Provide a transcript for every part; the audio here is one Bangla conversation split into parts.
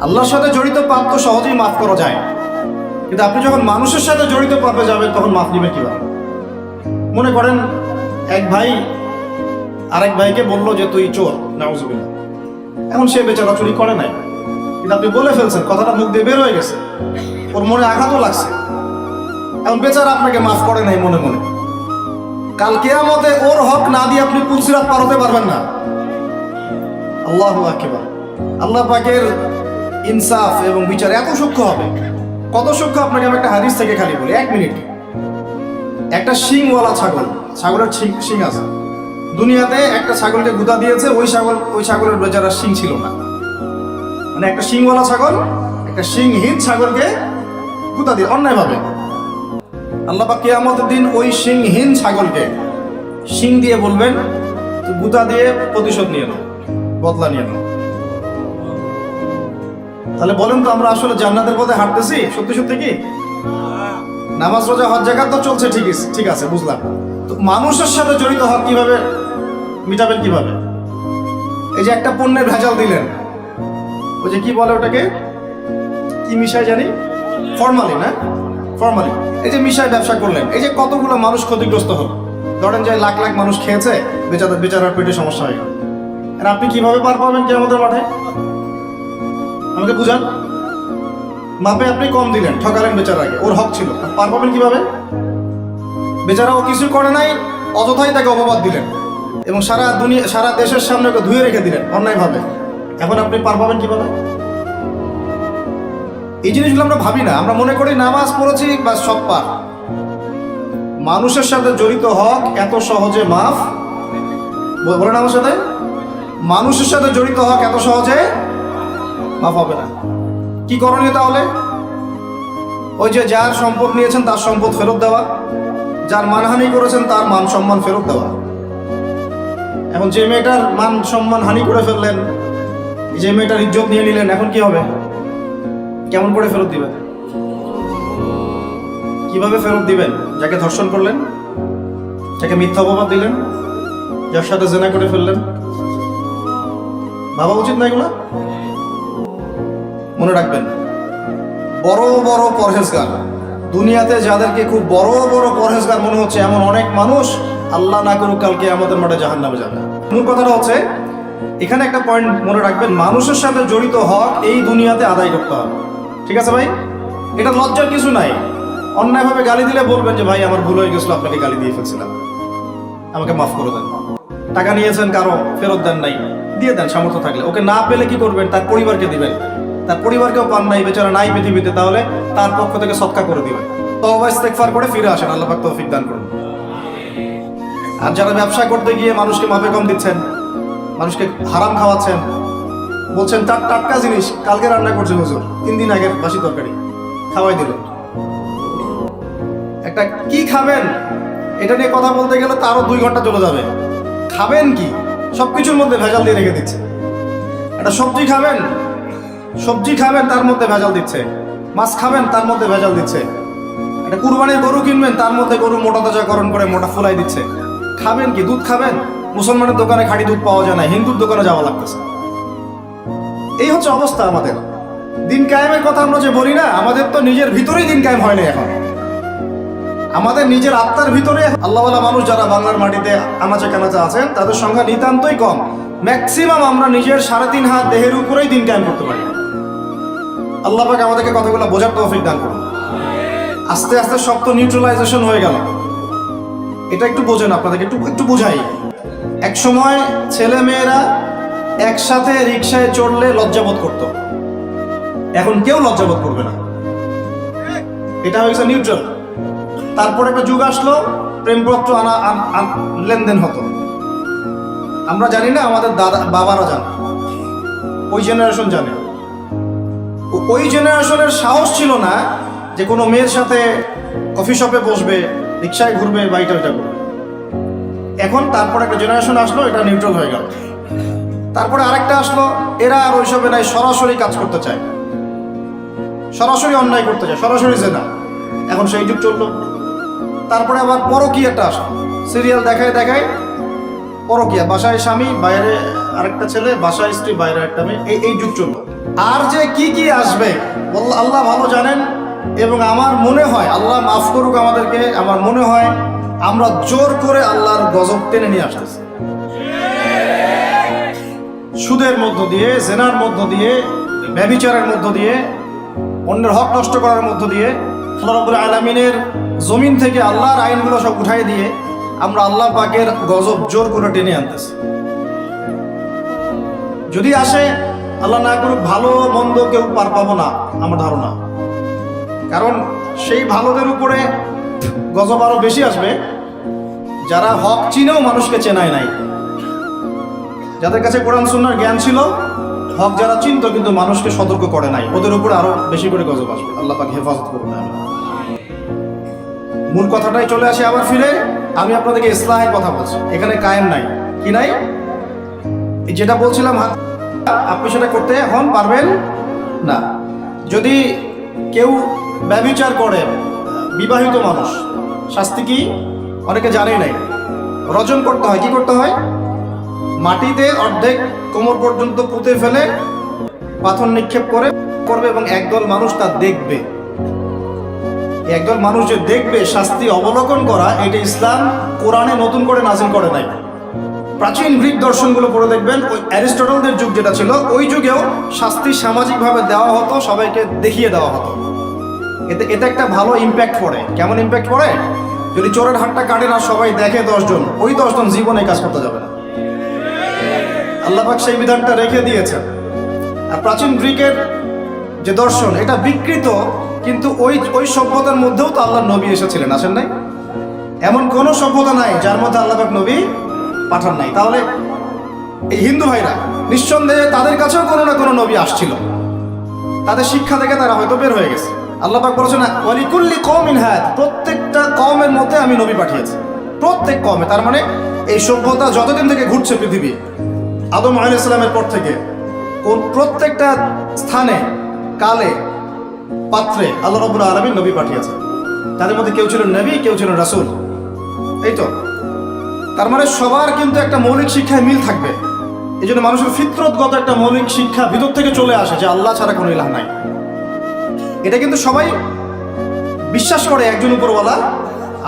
আল্লাহর সাথে জড়িত পাপ তো সহজেই মাফ করা যায়। কিন্তু আপনি যখন মানুষের সাথে জড়িত পাপে যাবেন, তখন মাফ নেবেন কীভাবে? মনে করেন, এক ভাই আরেক ভাইকে বলল যে, তুই চোর, নাউজুবিল্লাহ। এখন সে বেচারা চুরি করে নাই। কিন্তু আপনি বলে ফেলছেন, কথাটা মুখ দিয়ে বের হয়ে গেছে। ওর মনে আঘাতও লাগছে। এখন বেচারা আপনাকে মাফ করে নাই মনে মনে। কাল কেয়ামতে ওর হক না দিয়ে আপনি পুলসিরাত পার হতে পারবেন না। আল্লাহ আল্লাহ পাকের ইনসাফ এবং বিচার এত সূক্ষ্ম হবে। কত সূক্ষ্ম আপনাকে আমি একটা হাদিস থেকে খালি বলি, এক মিনিট। একটা শিংওয়ালা ছাগল, ছাগলের শিং আছে। দুনিয়াতে একটা ছাগলকে গুদা দিয়েছে, ওই ছাগল, ওই ছাগলের বেচারা শিং ছিল না। মানে একটা শিংওয়ালা ছাগল, একটা শিংহীন ছাগলকে গুদা দিয়ে অন্যায়ভাবে। আল্লাহ পাক কিয়ামতের দিন ওই শিংহীন ছাগলকে শিং দিয়ে বলবেন গুতা দিয়ে প্রতিশোধ নিয়ে নাও, বদলা নিয়ে নাও। তাহলে বলেন তো আমরা আসলে জান্নাতের পথে হাঁটতেছি? সত্যি সত্যি কি? নামাজ, রোজা, হজ জায়গা তো চলছে ঠিক ঠিক আছে, বুঝলাম। তো মানুষের সাথে জড়িত হক কীভাবে, মিটাবেন কীভাবে? এই যে একটা পণ্যের ভেজাল দিলেন। ওই যে কি বলে ওটাকে? কি মিশাই জানি? ফর্মালি না ফর্মালি এই যে মিশাই ব্যবসা করলেন। এই যে কতগুলো মানুষ ক্ষতিগ্রস্ত হল। ধরেন যে লাখ লাখ মানুষ খেয়েছে, বেচারা বেচারার পেটে সমস্যা হয়ে গেল। আপনি কীভাবে পার পাবেন কি আমাদের মাঠে? আমাকে বুঝান? মাপে আপনি কম দিলেন, ঠকালেন বেচারাকে। ওর হক ছিল। পার পাবেন কীভাবে? বেচারা ও কিছু করে নাই, অযথাই তাকে অপবাদ দিলেন। এবং সারা দুনিয়া, সারা দেশের সামনে ওকে ধুয়ে রেখে দিলেন, অন্যায়ভাবে। এখন আপনি পার পাবেন কীভাবে? এই জিনিসগুলো আমরা ভাবি না। আমরা মনে করি নামাজ পড়েছি বা সব পার। মানুষের সাথে জড়িত হক এত সহজে মাফ? বলেন আমার সাথে। মানুষের সাথে জড়িত হক এত সহজে মাফ হবে না। কি করণীয় তাহলে? ওই যে যার সম্পদ নিয়েছেন তার সম্পদ ফেরত দেওয়া, যার মানহানি করেছেন তার মান সম্মান ফেরত দেওয়া। এখন যে মেয়েটার মান সম্মান হানি করে ফেললেন, যে মেয়েটার ইজ্জত নিয়ে নিলেন, এখন কি হবে? কেমন করে ফেরত দিবেন? কীভাবে ফেরত দিবেন? যাকে ধর্ষণ করলেন, যাকে মিথ্যা অপবাদ দিলেন, যার সাথে জেনা করে ফেললেন। ভাবা উচিত না এগুলো? মনে রাখবেন, বড় বড় পরহেজগার। দুনিয়াতে যাদেরকে খুব বড় বড় পরহেজগার মনে হচ্ছে এমন অনেক মানুষ, আল্লাহ না করুক কালকে আমাদের মাঠে জাহান নামে যাবে। মূল কথাটা হচ্ছে, এখানে একটা পয়েন্ট মনে রাখবেন, মানুষের সাথে জড়িত হক এই দুনিয়াতে আদায় করতে হবে। ঠিক আছে ভাই? এটা লজ্জার কিছু নাই। অন্যায়ভাবে গালি দিলে বলবেন যে, ভাই, আমার ভুল হয়ে গেছিল, আপনাকে গালি দিয়ে ফেলছিলাম। আমাকে মাফ করে দেন। টাকা নিয়েছেন কারও, ফেরত দেন নাই। দিয়ে দেন সামর্থ্য থাকলে। ওকে না পেলে কি করবেন? তার পরিবারকে দিবেন। তার পরিবারকেও পান নাই, বেচারা নাই পৃথিবীতে, তাহলে তার পক্ষ থেকে সৎকা করে দিবেন। তওবা ইস্তেগফার করে ফিরে আসেন, আল্লাহ পাক তৌফিক দান করুন। আর যারা ব্যবসা করতে গিয়ে মানুষকে মাপে কম দিচ্ছেন, মানুষকে হারাম খাওয়াচ্ছেন, বলছেন, টাট, টাটকা জিনিস, কালকে রান্না করছে হুজুর, তিন দিন আগের বাসি তরকারি, খাওয়াই দিল। একটা, কি খাবেন? এটা নিয়ে কথা বলতে গেলে তো আরও দুই ঘণ্টা চলে যাবে। খাবেন কি? সবকিছুর মধ্যে ভেজাল দিয়ে রেখে দিচ্ছে। একটা, সবজি খাবেন? সবজি খাবেন, তার মধ্যে ভেজাল দিচ্ছে। মাছ খাবেন, তার মধ্যে ভেজাল দিচ্ছে। একটা কুরবানির গরু কিনবেন, তার মধ্যে গরু মোটা তাজাকরণ করে মোটা ফুলাই দিচ্ছে। খাবেন কি? দুধ খাবেন? মুসলমানের দোকানে খাঁটি দুধ পাওয়া যায় না, হিন্দুর দোকানে যাওয়া লাগতেছে। এই হচ্ছে অবস্থা আমাদের। দিন কায়েমের কথা আমরা যে বলি না, আমাদের তো নিজের ভিতরেই দিন কায়েম হয় না এখন। আমাদের নিজের আত্মার ভিতরে আল্লাহওয়ালা মানুষ যারা বাংলার মাটিতে আনাচে কানাচে আছেন, তাদের সংখ্যা নিতান্তই কম। ম্যাক্সিমাম আমরা নিজের সাড়ে তিন হাত দেহের উপরেই দিন কায়েম করতে পারি। আল্লাহ পাক আমাদেরকে কথাগুলো বোঝার তৌফিক দান করুন। আস্তে আস্তে সব তো নিউট্রালাইজেশন হয়ে গেল। এটা একটু বোঝেন আপনাদেরকে, একটু একটু বোঝাই। এক সময় ছেলে মেয়েরা একসাথে রিক্সায় চড়লে লজ্জাবোধ করত। এখন কেউ লজ্জাবোধ করবে না। এটা হয়েছে নিউট্রাল তারপর একটা যুগ আসলো, প্রেমপত্র আনা লেনদেন হতো। আমরা জানি না, আমাদের দাদা, বাবারা জানে। ওই জেনারেশন জানে। ওই জেনারেশনের সাহস ছিল না যে কোনো মেয়ের সাথে কফি শপে বসবে, রিক্সায় ঘুরবে বা এটা ওইটা করবে। এখন তারপর একটা জেনারেশন আসলো, এটা নিউট্রাল হয়ে গেল। তারপরে আরেকটা আসলো, এরা আর ওইসবে নাই, সরাসরি কাজ করতে চায়। সরাসরি অন্যায় করতে চায়, সরাসরি জেনা। এখন সেই যুগ চলল। তারপরে আবার পরকীয়াটা আসলো। সিরিয়াল দেখায় দেখায় পরকীয়া, বাসায় স্বামী, বাইরে আরেকটা ছেলে, বাসায় স্ত্রী, বাইরে একটা মেয়ে, এই এই যুগ চলল। আর যে কি কি আসবে? আল্লাহ ভালো জানেন এবং আমার মনে হয়, আল্লাহ মাফ করুক আমাদেরকে, আমার মনে হয় আমরা জোর করে আল্লাহর গজব টেনে নিয়ে আসতেছি। সুদের মধ্য দিয়ে, জেনার মধ্য দিয়ে, ব্যবিচারের মধ্য দিয়ে, অন্যের হক নষ্ট করার মধ্য দিয়ে, আল্লাহ রব্বুল আলমিনের জমিন থেকে আল্লাহর আইনগুলো সব উঠাই দিয়ে আমরা আল্লাহ পাকের গজব জোর করে টেনে আনতেছি। যদি আসে আল্লাহ না করুক, ভালো মন্দ কেউ পার পাবো না, আমার ধারণা। কারণ সেই ভালোদের উপরে গজব আরও বেশি আসবে, যারা হক চিনেও মানুষকে চেনায় নাই। যাদের কাছে কোরআন সুন্নার জ্ঞান ছিল, হক যারা চিনত কিন্তু মানুষকে সতর্ক করে নাই, ওদের উপরে আরও বেশি করে গজব আসবে। আল্লাহ পাক হেফাজত করবে মূল কথাটাই চলে আসে আবার ফিরে, আমি আপনাদেরকে ইসলামের কথা বলছি। এখানে কায়েম নাই। কি নাই? যেটা বলছিলাম হাত আপনি সেটা করতে এখন পারবেন না। যদি কেউ ব্যবিচার করে, বিবাহিত মানুষ, শাস্তি কি? অনেকে জানেই নাই। রজন করতে হয়, কি করতে হয়? মাটিতে অর্ধেক কোমর পর্যন্ত পুঁতে ফেলে পাথর নিক্ষেপ করে, করবে এবং একদল মানুষ তা দেখবে। একদল মানুষ যে দেখবে, শাস্তি অবলোকন করা, এটা ইসলাম কোরআনে নতুন করে নাজিল করে নাই। প্রাচীন গ্রিক দর্শনগুলো পড়ে দেখবেন। ওই অ্যারিস্টটলদের যুগ যেটা ছিল, ওই যুগেও শাস্তি সামাজিকভাবে দেওয়া হতো, সবাইকে দেখিয়ে দেওয়া হতো। এতে এতে একটা ভালো ইম্প্যাক্ট পড়ে। কেমন ইম্প্যাক্ট পড়ে? যদি চোরের হাতটা কাটে না, সবাই দেখে দশজন, ওই দশজন জীবনে কাজ করতে যাবে না। আল্লাপাক সেই বিধানটা রেখে দিয়েছেন। আর প্রাচীন গ্রিকের যে দর্শন, এটা বিকৃত, কিন্তু ওই ওই সভ্যতার মধ্যেও তো আল্লাহ নবী এসেছিলেন, আসেন নাই? এমন কোনো সভ্যতা নাই যার মধ্যে আল্লাপাক নবী পাঠান নাই। তাহলে এই হিন্দু ভাইরা, নিঃসন্দেহে তাদের কাছেও কোনো না কোনো নবী আসছিল। তাদের শিক্ষা থেকে তারা হয়তো বের হয়ে গেছে। আল্লাহ পাক বলেছেন ওয়ালিকুল্লি কওমিন হায়াত প্রত্যেকটা কমের মধ্যে আমি নবী পাঠিয়েছি। প্রত্যেক কমে তার মানে এই সভ্যতা যতদিন থেকে ঘুরছে পৃথিবী, আদম আলাইহিস সালামের পর থেকে, কোন প্রত্যেকটা স্থানে, কালে, পাত্রে আল্লাহ রব্বুল আলামিন নবী পাঠিয়েছে তাদের মধ্যে কেউ ছিলেন নবী, কেউ ছিলেন রাসূল। এই তো তার মানে সবার কিন্তু একটা মৌলিক শিক্ষায় মিল থাকবে। এই জন্য মানুষের ফিতরতগত একটা মৌলিক শিক্ষা ভিতর থেকে চলে আসে যে আল্লাহ ছাড়া কোনো ইলাহ নাই। এটা কিন্তু সবাই বিশ্বাস করে, একজন উপরওয়ালা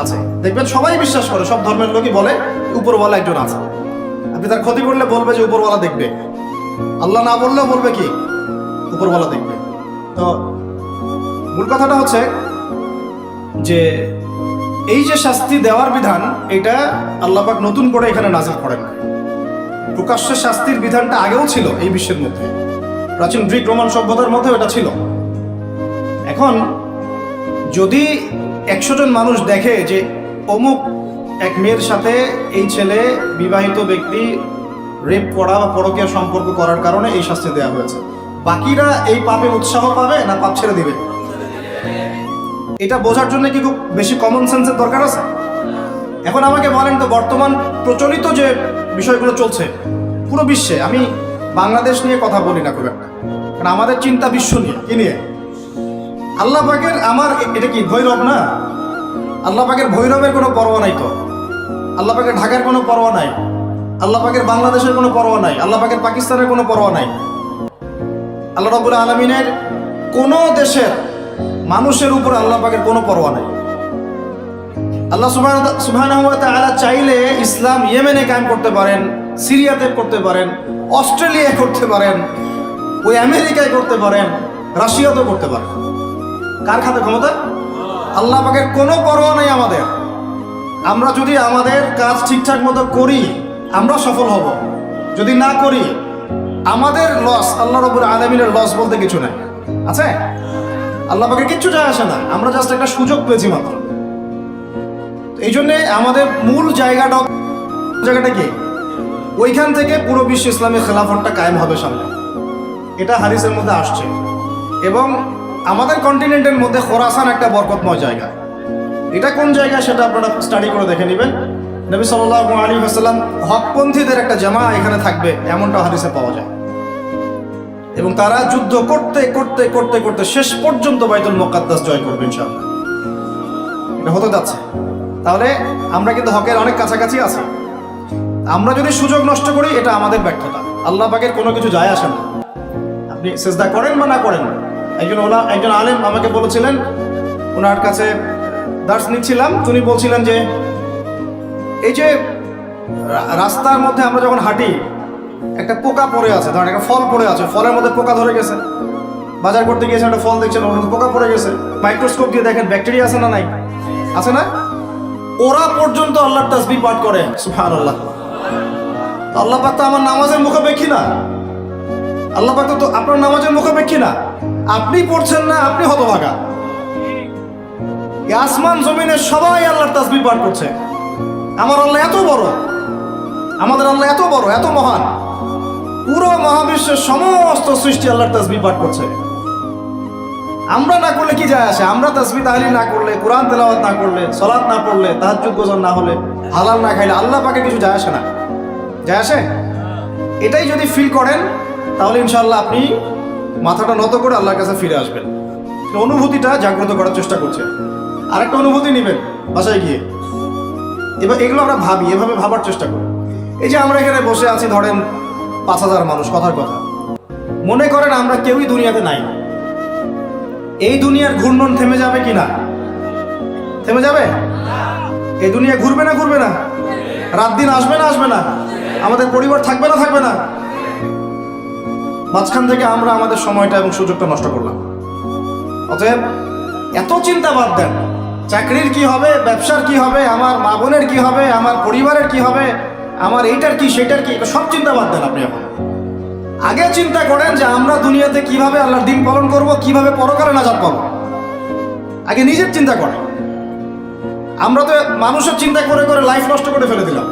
আছে। দেখবেন সবাই বিশ্বাস করে, সব ধর্মের লোকই বলে উপরওয়ালা একজন আছে। আপনি তার ক্ষতি করলে বলবে যে উপরওয়ালা দেখবে। আল্লাহ না বললেও বলবে কি? উপরওয়ালা দেখবে। তো মূল কথাটা হচ্ছে যে এই যে শাস্তি দেওয়ার বিধান, এটা আল্লাপাক নতুন করে এখানে নাজিল করেন। প্রকাশ্য শাস্তির বিধানটা আগেও ছিল এই বিশ্বের মধ্যে। প্রাচীন গ্রিক রোমান সভ্যতার মধ্যে এটা ছিল। এখন, যদি একশো জন মানুষ দেখে যে অমুক এক মেয়ের সাথে এই ছেলে বিবাহিত ব্যক্তি রেপ করা বা পরকীয় সম্পর্ক করার কারণে এই শাস্তি দেওয়া হয়েছে, বাকিরা এই পাপে উৎসাহ পাবে না পাপ ছেড়ে দিবে? এটা বোঝার জন্য কি খুব বেশি কমন সেন্সের দরকার আছে? এখন আমাকে বলেন তো, বর্তমান প্রচলিত যে বিষয়গুলো চলছে, পুরো বিশ্বে, আমি বাংলাদেশ নিয়ে কথা বলি না খুব একটা। কারণ আমাদের চিন্তা বিশ্ব নিয়ে, কি নিয়ে? আল্লাহ পাকের আমার এটা কি, ভৈরব না? আল্লাহ পাকের ভৈরবের কোনো পরোয়া নাই তো? আল্লাহ পাকের ঢাকার কোনো পরোয়া নাই? আল্লাহ পাকের বাংলাদেশের কোনো পরোয়া নাই? আল্লাহ পাকের পাকিস্তানের কোনো পরোয়া নাই? আল্লাহ রবুল আলমিনের কোনো দেশের মানুষের উপর আল্লাহ পাকের কোনো পরোয়া নাই। আল্লাহ সুবাহ চাইলে ইসলাম ইয়েমেনে কায়েম করতে পারেন, সিরিয়াতে করতে পারেন, অস্ট্রেলিয়ায় করতে পারেন, ওই আমেরিকায় করতে পারেন, রাশিয়াতেও করতে পারেন। কার খাতে ক্ষমতা? আল্লাহ পাকের কোনো পরোয়া নেই আমাদের। আমরা যদি আমাদের কাজ ঠিকঠাক মতো করি, আমরা সফল হব। যদি না করি, আমাদের লস আল্লাহ রবুল আলমিনের লস বলতে কিছু নাই। আছে? আল্লাহ পাকে কিচ্ছু যায় আসে না। আমরা জাস্ট একটা সুযোগ পেয়েছি মাত্র। এই জন্যে আমাদের মূল জায়গাটা জায়গাটা কি? ওইখান থেকে পুরো বিশ্ব ইসলামের খেলাফতটা কায়েম হবে সামনে। এটা হারিসের মধ্যে আসছে। এবং আমাদের কন্টিনেন্টের মধ্যে খোরাসান একটা বরকতময় জায়গা। এটা কোন জায়গা সেটা আপনারা স্টাডি করে দেখে নেবেন। নবী সাল্লাহ আলী আসাল্লাম হকপন্থীদের একটা জামা এখানে থাকবে, এমনটা হাদিসে পাওয়া যায়। এবং তারা যুদ্ধ করতে করতে করতে করতে শেষ পর্যন্ত বাইতুল মোকাদ্দাস জয় করবে ইনশাআল্লাহ। এটা হতে যাচ্ছে। তাহলে আমরা কিন্তু হকের অনেক কাছাকাছি আছি। আমরা যদি সুযোগ নষ্ট করি, এটা আমাদের ব্যর্থতা। আল্লাহ পাকের কোনো কিছু যায় আসে না। আপনি সেজদা করেন বা না করেন, একজন ওলা, একজন আলেম আমাকে বলেছিলেন, ওনার কাছে দার্স নিচ্ছিলাম উনি বলছিলেন যে, এই যে রাস্তার মধ্যে আমরা যখন হাঁটি একটা পোকা পড়ে আছে, ধরেন একটা ফল পড়ে আছে, ফলের মধ্যে পোকা ধরে গেছে। বাজার করতে গিয়েছেন, একটা ফল দেখছেন, ওর মধ্যে পোকা পড়ে গেছে। মাইক্রোস্কোপ দিয়ে দেখেন, ব্যাকটেরিয়া আছে না নাই? আছে না? ওরা পর্যন্ত আল্লাহর তাসবি পাঠ করে। সুফান আল্লাহ আল্লাহ পাক তো আমার নামাজের মুখাপেক্ষী না। আল্লাহ পাক তো আপনার নামাজের মুখাপেক্ষী না। আপনি পড়ছেন না, আপনি হতভাগা। আসমান জমিনে সবাই আল্লাহর তাসবি পাঠ করছে। আমার আল্লাহ এত বড়। আমাদের আল্লাহ এত বড়, এত মহান। পুরো মহাবিশ্বের সমস্ত সৃষ্টি আল্লাহর তাসবি পাঠ করছে। আমরা না করলে কি যায় আসে? আমরা তাসবি তাহলি না করলে, কোরআন তেলাওয়াত না করলে, সলাৎ না পড়লে, তাহাজ্জুদ গোজন না হলে, হালাল না খাইলে আল্লাহ পাকে কিছু যায় আসে না। যায় আসে? এটাই যদি ফিল করেন, তাহলে ইনশাআল্লাহ আপনি মাথাটা নত করে আল্লাহর কাছে ফিরে আসবেন। অনুভূতিটা জাগ্রত করার চেষ্টা করছে। আরেকটা অনুভূতি নেবেন, বাসায় গিয়ে। এবার এগুলো আমরা ভাবি, এভাবে ভাবার চেষ্টা করি। এই যে আমরা এখানে বসে আছি, ধরেন পাঁচ হাজার মানুষ, কথার কথা। মনে করেন আমরা কেউই দুনিয়াতে নাই। এই দুনিয়ার ঘূর্ণন থেমে যাবে কি না? থেমে যাবে? এই দুনিয়া ঘুরবে না ঘুরবে না। রাত দিন আসবে না আসবে না। আমাদের পরিবার থাকবে না থাকবে না। মাঝখান থেকে আমরা আমাদের সময়টা এবং সুযোগটা নষ্ট করলাম। অতএব এত চিন্তা বাদ দেন। চাকরির কি হবে? ব্যবসার কি হবে? আমার মা বোনের কি হবে? আমার পরিবারের কি হবে? আমার এইটার কি, সেটার কি? সব চিন্তা বাদ দেন আপনি এখন। আগে চিন্তা করেন যে আমরা দুনিয়াতে কীভাবে আল্লাহর দিন পালন করব, কীভাবে পরকালে নাজাত পাবো। আগে নিজের চিন্তা করেন। আমরা তো মানুষের চিন্তা করে করে লাইফ নষ্ট করে ফেলে দিলাম।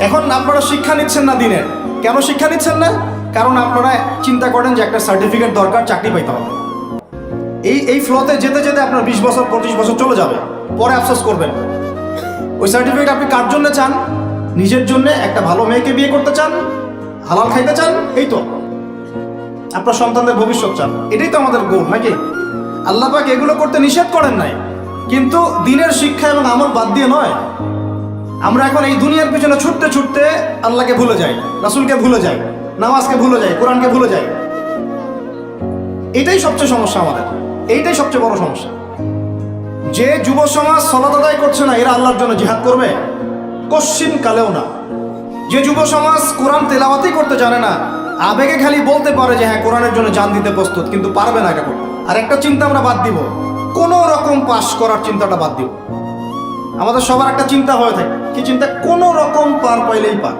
এখন আপনারা শিক্ষা নিচ্ছেন না দিনের। কেন শিক্ষা নিচ্ছেন না? কারণ আপনারা চিন্তা করেন যে একটা সার্টিফিকেট দরকার, চাকরি পাইতে হবে। এই এই ফ্লোতে যেতে যেতে আপনার বিশ বছর, পঁচিশ বছর চলে যাবে। পরে আফসোস করবেন। ওই সার্টিফিকেট আপনি কার জন্য চান? নিজের জন্য একটা ভালো মেয়েকে বিয়ে করতে চান? হালাল খাইতে চান? এই তো। আপনার সন্তানদের ভবিষ্যৎ চান। এটাই তো আমাদের গোল নাকি? আল্লাহ পাক এগুলো করতে নিষেধ করেন নাই। কিন্তু দিনের শিক্ষা এবং আমল বাদ দিয়ে নয়। আমরা এখন এই দুনিয়ার পিছনে ছুটতে ছুটতে আল্লাহকে ভুলে যাই রাসুলকে ভুলে যাই নামাজকে ভুলে যাই কোরআনকে ভুলে যাই। এটাই সবচেয়ে সমস্যা আমাদের। এইটাই সবচেয়ে বড় সমস্যা। যে যুব সমাজ সলাত আদায় করছে না, এরা আল্লাহর জন্য জিহাদ করবে? কশ্চিন কালেও না। যে যুব সমাজ কোরআন তেলাওয়াতই করতে জানে না, আবেগে খালি বলতে পারে যে হ্যাঁ কোরআনের জন্য জান দিতে প্রস্তুত, কিন্তু পারবে না এটা করতে। আর একটা চিন্তা আমরা বাদ দিব, কোনো রকম পাশ করার চিন্তাটা বাদ দিব। আমাদের সবার একটা চিন্তা হয়ে থাকে, কি চিন্তা? কোনো রকম পার পাইলেই পার।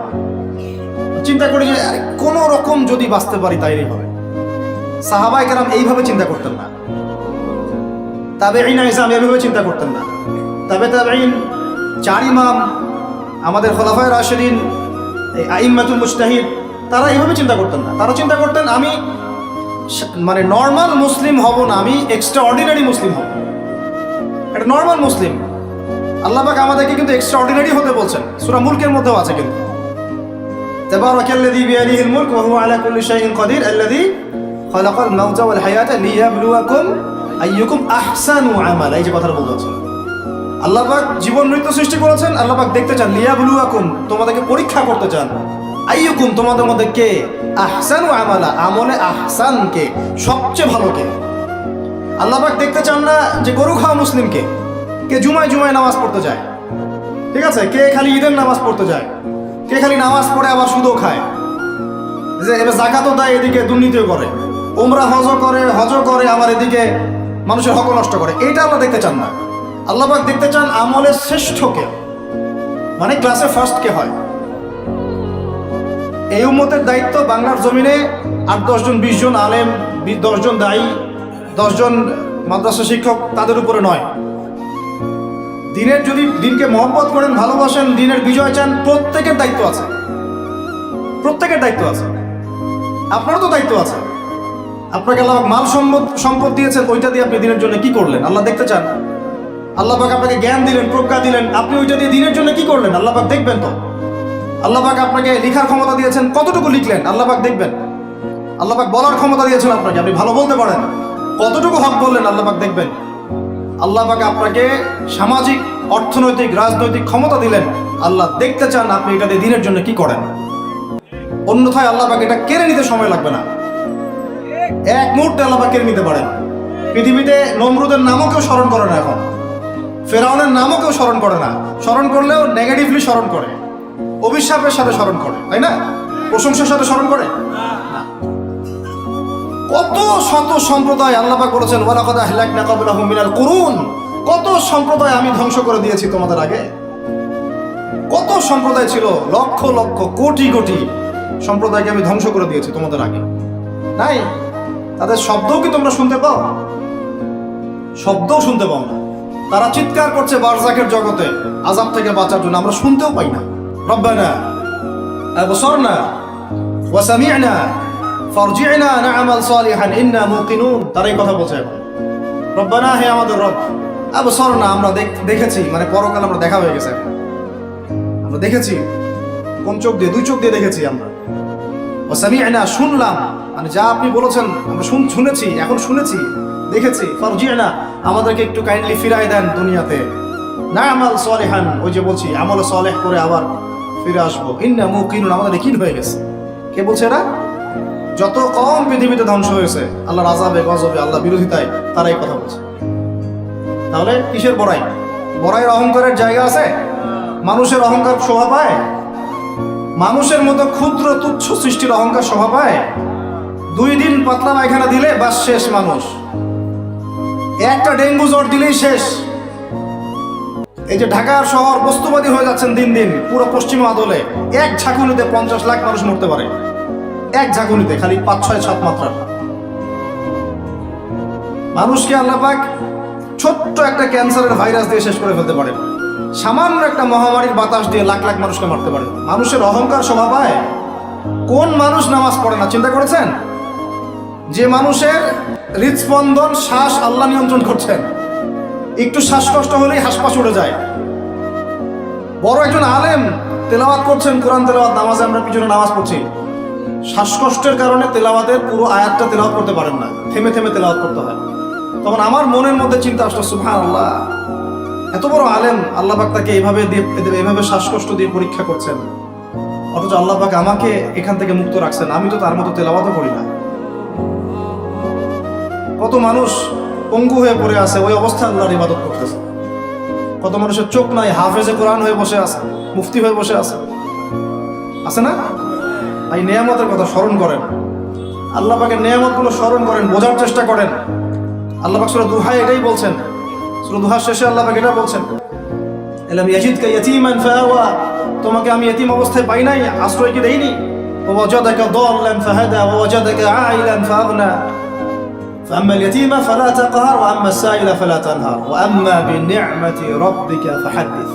চিন্তা করি যে কোনো রকম যদি বাঁচতে পারি তাইলেই হবে। সাহাবাই কেরাম এইভাবে চিন্তা করতেন না। তবে ইনা ইসলাম এভাবে চিন্তা করতেন না তবে তবে চার ইমাম আমাদের খোলাফায় রাশেদিন এই আইম্মাতুল মুস্তাহিদ তারা এইভাবে চিন্তা করতেন না তারা চিন্তা করতেন আমি সা- মানে নর্মাল মুসলিম হব না আমি এক্সট্রা অর্ডিনারি মুসলিম হব একটা নর্মাল মুসলিম আল্লাহ পাক আমাদেরকে কিন্তু এক্সট্রা অর্ডিনারি হতে বলছেন সুরা মুলকের মধ্যেও আছে কিন্তু تبارك الذي بيده الملك وهو على كل شيء قدير الذي خلق الموت والحياة ليبلوكم আইয়ুকুম আহসানু আমাল, এই যে কথাটা বলতে আল্লাহবাক জীবন মৃত্যু সৃষ্টি করেছেন আল্লাহবাক দেখতে চান লিয়াবুলু লিয়াবুলুয়াকুম, তোমাদেরকে পরীক্ষা করতে চান। আইয়ুকুম, তোমাদের মধ্যে কে? আহসানু আমালা, আমলে আহসান কে সবচেয়ে ভালো কে? আল্লাহবাক দেখতে চান না যে গরু খাওয়া মুসলিমকে, কে জুমায় জুমায় নামাজ পড়তে যায়। ঠিক আছে? কে খালি ঈদের নামাজ পড়তে যায়? কে খালি নামাজ পড়ে আবার সুদও খায়? যে এবার জাকাতও দেয় এদিকে, দুর্নীতিও করে। ওমরা হজও করে হজও করে, আবার এদিকে মানুষের হক নষ্ট করে। এইটা আল্লাহ দেখতে চান না। আল্লাহ পাক দেখতে চান আমলের শ্রেষ্ঠকে মানে ক্লাসে ফার্স্ট কে হয়। এই উম্মতের দায়িত্ব বাংলার জমিনে আট দশজন বিশ জন আলেম দশজন দায়ী দশজন মাদ্রাসা শিক্ষক তাদের উপরে নয়। দিনের যদি দিনকে মহব্বত করেন, ভালোবাসেন, দিনের বিজয় চান, প্রত্যেকের দায়িত্ব আছে। প্রত্যেকের দায়িত্ব আছে। আপনারও তো দায়িত্ব আছে। আপনাকে আল্লাহ মাল সম্পদ সম্পদ দিয়েছেন, ওইটা দিয়ে আপনি দিনের জন্য কি করলেন? আল্লাহ দেখতে চান। আল্লাহ পাক আপনাকে জ্ঞান দিলেন, প্রজ্ঞা দিলেন, আপনি ওইটা দিয়ে দিনের জন্য কি করলেন? আল্লাহ পাক দেখবেন তো। আল্লাহ পাক আপনাকে লেখার ক্ষমতা দিয়েছেন, কতটুকু লিখলেন? আল্লাহ পাক দেখবেন। আল্লাহ পাক বলার ক্ষমতা দিয়েছেন আপনাকে, আপনি ভালো বলতে পারেন। কতটুকু হক বললেন? আল্লাহ পাক দেখবেন। আল্লাহ পাক আপনাকে সামাজিক, অর্থনৈতিক, রাজনৈতিক ক্ষমতা দিলেন। আল্লাহ দেখতে চান আপনি এটা দিয়ে দিনের জন্য কি করেন। অন্যথায় আল্লাহ পাক এটা কেড়ে নিতে সময় লাগবে না। এক মুহূর্তে আল্লাহ কেড়ে নিতে পারেন। পৃথিবীতে নমরুদের নামও কেউ স্মরণ করে না এখন। ফেরাউনের নামও কেউ স্মরণ করে না। স্মরণ করলেও নেগেটিভলি স্মরণ করে। অভিশাপের সাথে স্মরণ করে, তাই না? প্রশংসার সাথে স্মরণ করে? কত শত সম্প্রদায় আল্লাপা আল্লাপাক বলেছেন, ওয়ালাকাদ আহলাকনা ক্বাবলাহুম মিনাল করুন কত সম্প্রদায় আমি ধ্বংস করে দিয়েছি তোমাদের আগে। কত সম্প্রদায় ছিল, লক্ষ লক্ষ, কোটি কোটি সম্প্রদায়কে আমি ধ্বংস করে দিয়েছি তোমাদের আগে। নাই? তাদের শব্দও কি তোমরা শুনতে পাও? শব্দও শুনতে পাও না। তারা চিৎকার করছে বারজাকের জগতে, আজাব থেকে বাঁচার জন্য। আমরা শুনতেও পাই না। রব্বানা, আবসরনা ওয়াসামি'না ফারজি'না, না'মাল সালিহান, ইন্না মুকিনুন। তারা এই কথা বলছে রব্বানা, হে আমাদের রব, আবসরনা, আমরা দেখ- দেখেছি মানে পরকাল আমরা দেখা হয়ে গেছে আমরা দেখেছি, কোন চোখ দিয়ে, দুই চোখ দিয়ে দেখেছি আমরা। ওয়াসামি'না শুনলাম। মানে যা আপনি বলেছেন, আমরা শুন শুনেছি, এখন শুনেছি, দেখেছি। ফারজি'না, আমাদেরকে একটু কাইন্ডলি ফিরাই দেন দুনিয়াতে। না আমাল সলেহান, ওই যে বলছি, আমল সলেহ করে আবার ফিরে আসব। ইন্না মুকিনুন, আমাদের কিন হয়ে গেছে। কে বলছে এরা? যত কম পৃথিবীতে ধ্বংস হয়েছে আল্লাহ রাজাবে গজবে আল্লাহ বিরোধিতায়, তারাই কথা বলছে। তাহলে কিসের বড়াই? বড়াইয়ের অহংকারের জায়গা আছে? মানুষের অহংকার শোভা পায়? মানুষের মতো ক্ষুদ্র তুচ্ছ সৃষ্টির অহংকার শোভা পায়? দুই দিন পাতলা পায়খানা দিলে বাস শেষ মানুষ। একটা ডেঙ্গু জ্বর দিলেই শেষ। এই যে ঢাকার শহর বস্তুবাদী হয়ে যাচ্ছেন দিন দিন, পুরো পশ্চিম আদলে। এক ঝাঁকুনিতে পঞ্চাশ লাখ মানুষ মরতে পারে। এক ঝাঁকুনিতে, খালি পাঁচ, ছয় সাত মাত্রার মানুষকে আল্লাপাক ছোট্ট একটা ক্যান্সারের ভাইরাস দিয়ে শেষ করে ফেলতে পারে। সামান্য একটা মহামারীর বাতাস দিয়ে লাখ লাখ মানুষকে মারতে পারে। মানুষের অহংকার পায়। কোন মানুষ নামাজ পড়ে না, চিন্তা করেছেন? যে মানুষের হৃদস্পন্দন, শ্বাস আল্লাহ নিয়ন্ত্রণ করছেন। একটু শ্বাসকষ্ট হলেই হাসপাস উড়ে যায়। বড় একজন আলেম তেলাওয়াত করছেন কোরআন তেলাওয়াত, নামাজে আমরা পিছনে নামাজ পড়ছি। শ্বাসকষ্টের কারণে তেলাওয়াতের পুরো আয়াতটা তেলাওয়াত করতে পারেন না। থেমে থেমে তেলাওয়াত করতে হয়। তখন আমার মনের মধ্যে চিন্তা আসলো সুবহান আল্লাহ এত বড় আলেম আল্লাহ পাক তাকে এইভাবে দিয়ে এইভাবে শ্বাসকষ্ট দিয়ে পরীক্ষা করছেন। অথচ আল্লাহ পাক আমাকে এখান থেকে মুক্ত রাখছেন। আমি তো তার মতো তেলাওয়াতও করি না। কত মানুষ পঙ্গু হয়ে পড়ে আছে, ওই অবস্থায় আল্লাহর ইবাদত করতেছে। কত মানুষের চোখ নাই, হাফেজে কোরআন হয়ে বসে আছে, মুফতি হয়ে বসে আছে। আছে না? এই নিয়ামতের কথা স্মরণ করেন। আল্লাহ পাকের নিয়ামতগুলো স্মরণ করেন, বোঝার চেষ্টা করেন। আল্লাহ পাক সুরা দুহাই এটাই বলছেন। সুরা দুহার শেষে আল্লাহ পাক এটা বলছেন, এলাম ইয়াজিদকা ইয়াতীমান ফাআওয়া তোমাকে আমি এতিম অবস্থায় পাই নাই, আশ্রয় কি দেইনি? ওয়াজাদাকা দাল্লান ফাহাদা ওয়াজাদাকা আইলান ফাআগনা فأما اليتيم فلا تقهر وأما السائل فلا تنهر وأما بنعمة ربك فحدث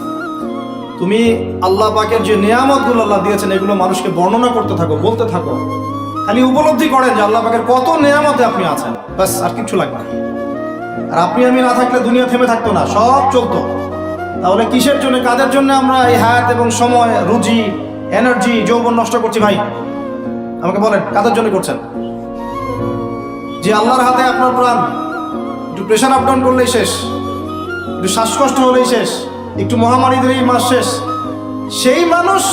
তুমি আল্লাহ পাকের যে নিয়ামতগুলো আল্লাহ দিয়েছেন এগুলো মানুষকে বর্ণনা করতে থাকো বলতে থাকো খালি উপলব্ধি করেন যে আল্লাহ পাকের কত নিয়ামতে আপনি আছেন ব্যাস আর কিছু লাগবে না আর আপনি আমি না থাকলে দুনিয়া থেমে থাকতো না সব চলতো তাহলে কিসের জন্য কাদের জন্য আমরা এই হায়াত এবং সময় রুজি এনার্জি যৌবন নষ্ট করছি ভাই আমাকে বলেন কাদের জন্য করছেন যে আল্লাহর হাতে আপনার প্রাণ, একটু প্রেশার আপ ডাউন করলেই শেষ, একটু শ্বাসকষ্ট হলেই শেষ, একটু মহামারী দিলেই মাস শেষ। সেই মানুষ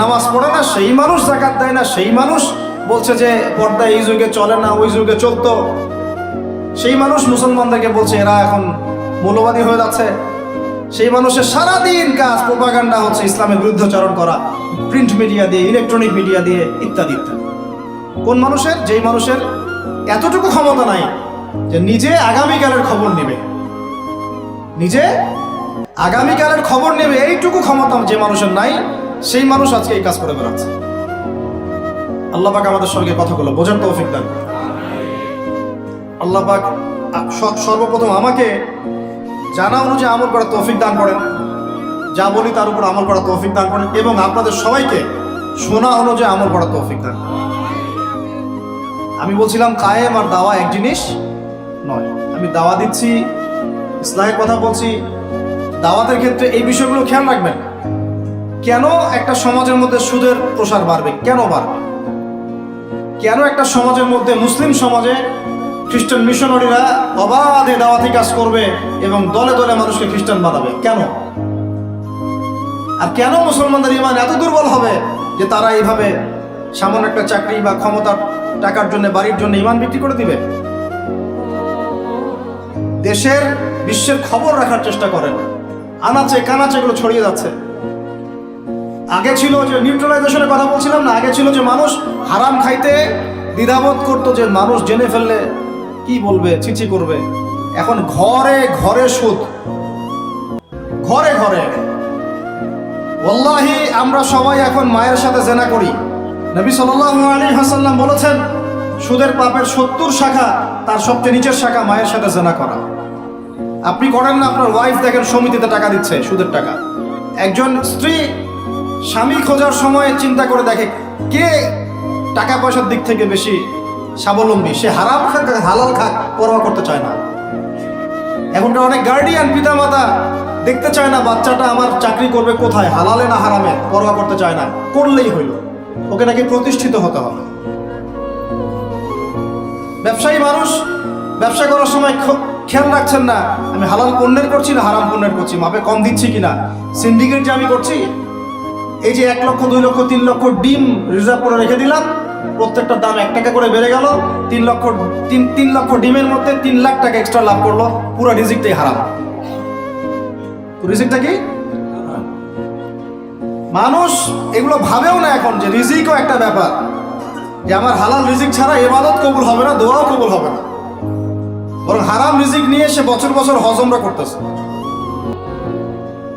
নামাজ পড়ে না, সেই মানুষ জাকাত দেয় না, সেই মানুষ বলছে যে পর্দা এই যুগে চলে না, ওই যুগে চলতো। সেই মানুষ মুসলমানদেরকে বলছে, এরা এখন মৌলবাদী হয়ে যাচ্ছে। সেই মানুষের সারাদিন কাজ, প্রোপাগান্ডা হচ্ছে ইসলামের বিরুদ্ধাচরণ করা প্রিন্ট মিডিয়া দিয়ে ইলেকট্রনিক মিডিয়া দিয়ে, ইত্যাদি ইত্যাদি। কোন মানুষের? যেই মানুষের এতটুকু ক্ষমতা নাই যে নিজে আগামীকালের খবর নেবে। নিজে আগামীকালের খবর নেবে, এইটুকু ক্ষমতা যে মানুষের নাই, সেই মানুষ আজকে এই কাজ করে বেড়াচ্ছে। আল্লাহ পাক আমাদের সঙ্গে কথাগুলো বোঝার তৌফিক দান আল্লাহ পাক সর্বপ্রথম আমাকে জানা অনুযায়ী আমল করার তৌফিক দান করেন। যা বলি তার উপর আমল করার তৌফিক দান করেন এবং আপনাদের সবাইকে শোনা অনুযায়ী আমল করার তৌফিক দান করেন। আমি বলছিলাম কায়েম আর দাওয়া এক জিনিস নয়। আমি দাওয়া দিচ্ছি ইসলামের কথা বলছি। দাওয়াতের ক্ষেত্রে এই বিষয়গুলো খেয়াল রাখবেন। কেন একটা সমাজের মধ্যে সুদের প্রসার বাড়বে? কেন বাড়বে? কেন একটা সমাজের মধ্যে মুসলিম সমাজে খ্রিস্টান মিশনারিরা অবাধে দাওয়াতি কাজ করবে এবং দলে দলে মানুষকে খ্রিস্টান বানাবে? কেন? আর কেন মুসলমানদের ইমান এত দুর্বল হবে যে তারা এইভাবে সামান্য একটা চাকরি বা ক্ষমতার টাকার জন্য, বাড়ির জন্য ইমান বিক্রি করে দিবে? দেশের, বিশ্বের খবর রাখার চেষ্টা করেন। আনাচে, কানাচে এগুলো ছড়িয়ে যাচ্ছে। আগে ছিল যে নিউট্রালাইজেশনের কথা বলছিলাম না, আগে ছিল যে মানুষ হারাম খাইতে দ্বিধাবোধ করতো যে মানুষ জেনে ফেললে কি বলবে চিচি করবে। এখন ঘরে ঘরে সুদ। ঘরে ঘরে। আমরা সবাই এখন মায়ের সাথে জেনা করি। নবী সাল্লাল্লাহু আলাইহি হাসাল্লাম বলেছেন, সুদের পাপের সত্তর শাখা তার সবচেয়ে নিচের শাখা মায়ের সাথে জেনা করা। আপনি করেন না, আপনার ওয়াইফ দেখেন সমিতিতে টাকা দিচ্ছে, সুদের টাকা। একজন স্ত্রী স্বামী খোঁজার সময় চিন্তা করে দেখে কে টাকা পয়সার দিক থেকে বেশি স্বাবলম্বী। সে হারাম খাক, হালাল খাক, পরোয়া করতে চায় না। এখনকার অনেক গার্ডিয়ান পিতামাতা দেখতে চায় না, বাচ্চাটা আমার চাকরি করবে কোথায়, হালালে না হারামে, পরোয়া করতে চায় না, করলেই হইল। ওকে নাকি প্রতিষ্ঠিত হতে হবে। ব্যবসায়ী মানুষ, ব্যবসা করার সময় খেয়াল রাখছেন না, আমি হালাল পণ্যের করছি না হারাম পণ্যের করছি, মাপে কম দিচ্ছি কিনা? সিন্ডিকেট যে আমি করছি, এই যে এক লক্ষ, দুই লক্ষ, তিন লক্ষ ডিম রিজার্ভ করে রেখে দিলাম, প্রত্যেকটা দাম এক টাকা করে বেড়ে গেল, তিন লক্ষ, তিন তিন লক্ষ ডিমের মধ্যে তিন লাখ টাকা এক্সট্রা লাভ করল, পুরো রিজিকটাই হারাম। রিজিকটা কি? মানুষ এগুলো ভাবেও না এখন যে রিজিকও একটা ব্যাপার। যে আমার হালাল রিজিক ছাড়া এবাদত কবুল হবে না, দোয়াও কবুল হবে না। বরং হারাম রিজিক নিয়ে সে বছর বছর হজমরা করতেছে।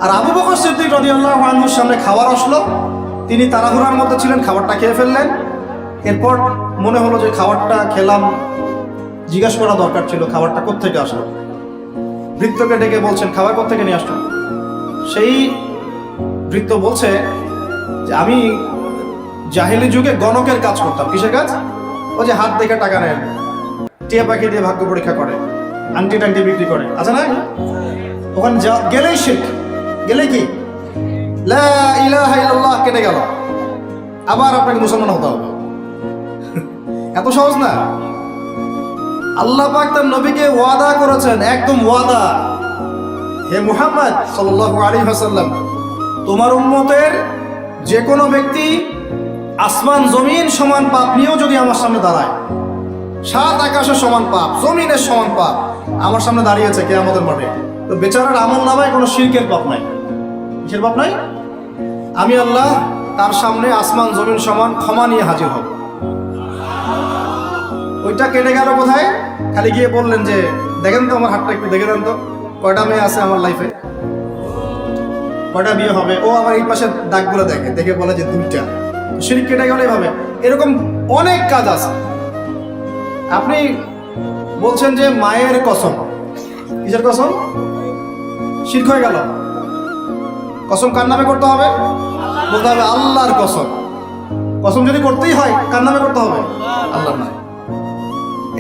আর আবু বকর সিদ্দিক রাদিয়াল্লাহু আনহুর সামনে খাবার আসলো। তিনি তাড়াহুড়ার মধ্যে ছিলেন, খাবারটা খেয়ে ফেললেন। এরপর মনে হলো যে খাবারটা খেলাম, জিজ্ঞাসা করা দরকার ছিল, খাবারটা কোত্থেকে আসলো? ভৃত্যকে ডেকে বলছেন, খাবার কোত্থেকে নিয়ে আসলো সেই ভৃত্য বলছে যে আমি জাহেলি যুগে গণকের কাজ করতাম। কিসের কাজ? ও যে হাত দেখে টাকা নেয়। টিয়া পাখি দিয়ে ভাগ্য পরীক্ষা করে। আংটি টাংটি বিক্রি করে। আছে না? ওখানে যা গেলেই শেখ। গেলে কি? কেটে গেল। আবার আপনাকে মুসলমান হতে হবে। এত সহজ না? আল্লাহ পাক তার নবীকে ওয়াদা করেছেন, একদম ওয়াদা। হে মুহাম্মদ সাল্লাল্লাহু আলাইহি ওয়াসাল্লাম তোমার উন্মতের যে কোনো ব্যক্তি আসমান, জমিন সমান পাপ নিয়েও যদি আমার সামনে দাঁড়ায়, সাত আকাশের সমান পাপ, জমিনের সমান পাপ আমার সামনে দাঁড়িয়েছে কে আমাদের মাঠে। তো বেচারার আমল নামায় কোনো শিরকের পাপ নাই। কিসের পাপ নাই? আমি আল্লাহ তার সামনে আসমান, জমিন সমান ক্ষমা নিয়ে হাজির হব। ওইটা কেটে গেল কোথায়? খালি গিয়ে বললেন যে, দেখেন তো আমার হাতটা একটু দেখে দেন তো। কয়টা মেয়ে আছে আমার লাইফে কয়টা বিয়ে হবে? ও আমার এই পাশে দাগগুলো দেখে দেখে বলে যে দুইটা। শিরিক কেটে গেলে এভাবে। এরকম অনেক কাজ আছে। আপনি বলছেন যে মায়ের কসম। কিসের কসম? শির্ক হয়ে গেল। কসম কার নামে করতে হবে? বলতে হবে আল্লাহর কসম। কসম যদি করতেই হয়, কার নামে করতে হবে? আল্লাহর নামে।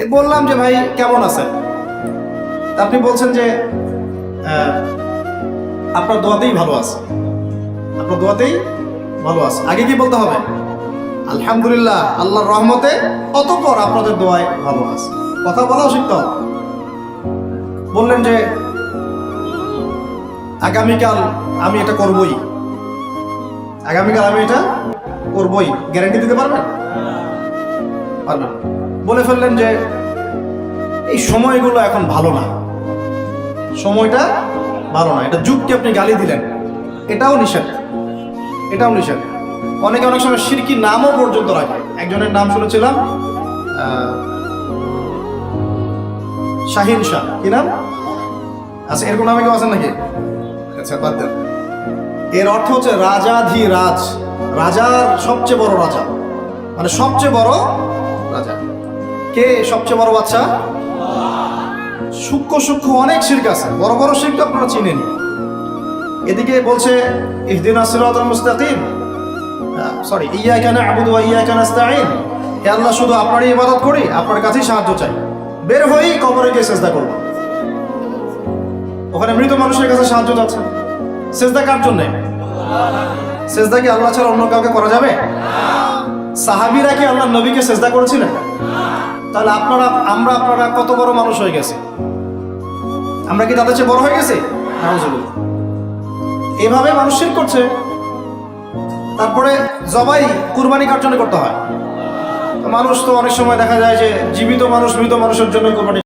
বললাম যে ভাই, কেমন আছেন? তা আপনি বলছেন যে আপনার দোয়াতেই ভালো আছে। আপনার দোয়াতেই ভালো আছে। আগে কি বলতে হবে? আলহামদুলিল্লাহ, আল্লাহর রহমতে অতপর আপনাদের দোয়ায় ভালো আছে। কথা বলাও শিখতে বললেন যে, আগামীকাল আমি এটা করবই। আগামীকাল আমি এটা করবই। গ্যারান্টি দিতে পারবেন? পারবেন। বলে ফেললেন যে, এই সময়গুলো এখন ভালো না। সময়টা ভালো না। এটা যুগকে আপনি গালি দিলেন। এটাও নিষেধ। এটাও নিষেধ। অনেকে অনেক সময় সিরকি নামও পর্যন্ত রাখে। একজনের নাম শুনেছিলাম শাহিন শাহ। কি নাম? আচ্ছা এরকম নামে কেউ আছেন নাকি? আচ্ছা বাদ দেন। এর অর্থ হচ্ছে রাজাধি রাজ রাজার সবচেয়ে বড় রাজা। মানে সবচেয়ে বড় রাজা। কে সবচেয়ে বড় বাচ্চা সূক্ষ্ম সূক্ষ্ম অনেক শির্ক আছে, বড় বড় শির্ক আপনারা চিনেন। এদিকে বলছে, ইহদিন সিরাতাল মুস্তাকিম। সরি ইয়াকা না'বুদু ওয়া ইয়াকা নাস্তাঈন। হে আল্লাহ, শুধু আপনারই ইবাদত করি, আপনার কাছেই সাহায্য চাই। বের হই কবরে গিয়ে সেজদা করব। ওখানে মৃত মানুষের কাছে সাহায্য চাচ্ছে সেজদা কার জন্য? কি আল্লাহ ছাড়া অন্য কাউকে করা যাবে? সাহাবীরা কি আল্লাহ নবীকে সেজদা করেছিলেন? তাহলে আপনারা, আমরা আপনারা কত বড় মানুষ হয়ে গেছে? আমরা কি তাদের চেয়ে বড় হয়ে গেছে? এভাবে মানুষ শির করছে, তারপরে জবাই কুরবানি কার করতে হয়? মানুষ তো অনেক সময় দেখা যায় যে জীবিত মানুষ মৃত মানুষের জন্য কোরবানি